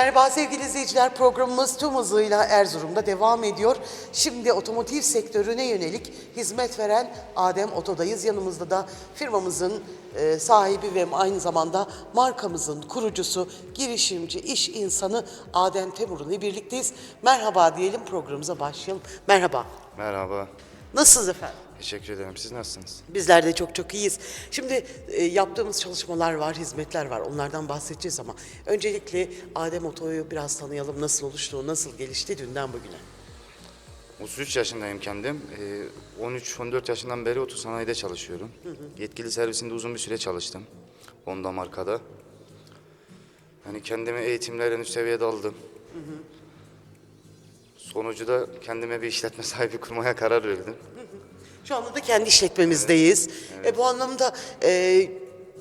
Merhaba sevgili izleyiciler programımız tüm hızıyla Erzurum'da devam ediyor. Şimdi otomotiv sektörüne yönelik hizmet veren Adem Oto'dayız. Yanımızda da firmamızın e, sahibi ve aynı zamanda markamızın kurucusu, girişimci, iş insanı Adem Temur'un birlikteyiz. Merhaba diyelim programımıza başlayalım. Merhaba. Merhaba. Nasılsınız efendim? Teşekkür ederim. Siz nasılsınız? Bizler de çok çok iyiyiz. Şimdi e, yaptığımız çalışmalar var, hizmetler var. Onlardan bahsedeceğiz ama öncelikle Adem Oto'yu biraz tanıyalım. Nasıl oluştu, nasıl gelişti dünden bugüne? 33 yaşındayım kendim. Ee, 13-14 yaşından beri otosanayide çalışıyorum. Yetkili servisinde uzun bir süre çalıştım. Honda markada. Hani kendime eğitimler en üst seviyede aldım. Sonucu da kendime bir işletme sahibi kurmaya karar verdim. Şu anda da kendi işletmemizdeyiz. E, bu anlamda e,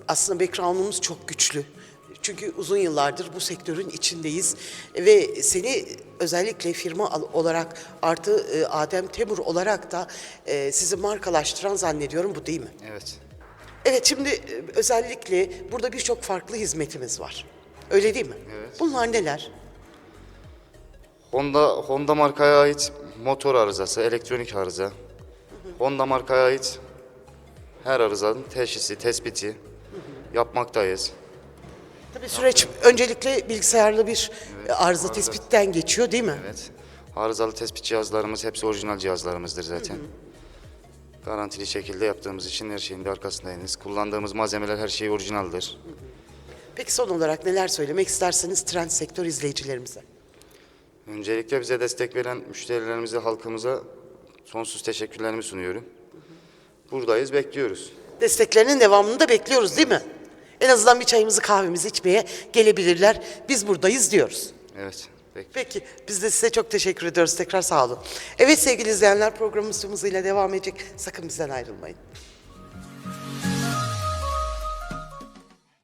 aslında background'umuz çok güçlü. Çünkü uzun yıllardır bu sektörün içindeyiz ve seni özellikle firma olarak artı e, Adem Temur olarak da e, sizi markalaştıran zannediyorum bu değil mi? Evet. Evet şimdi e, özellikle burada birçok farklı hizmetimiz var. Öyle değil mi? Evet. Bunlar neler? Honda Honda markaya ait motor arızası, elektronik arıza. Honda markaya ait her arızanın teşhisi, tespiti yapmaktayız. Tabii süreç öncelikle bilgisayarlı bir e, arıza arıza. tespitten geçiyor değil mi? Evet. Arızalı tespit cihazlarımız hepsi orijinal cihazlarımızdır zaten. Garantili şekilde yaptığımız için her şeyin de arkasındayız. Kullandığımız malzemeler her şey orijinaldir. Peki son olarak neler söylemek isterseniz trend sektör izleyicilerimize? Öncelikle bize destek veren müşterilerimize, halkımıza sonsuz teşekkürlerimi sunuyorum. Buradayız, bekliyoruz. Desteklerinin devamını da bekliyoruz değil mi? En azından bir çayımızı kahvemizi içmeye gelebilirler. Biz buradayız diyoruz. Evet, bekliyoruz. Peki biz de size çok teşekkür ediyoruz. Tekrar sağ olun. Evet sevgili izleyenler programımız hızıyla devam edecek. Sakın bizden ayrılmayın.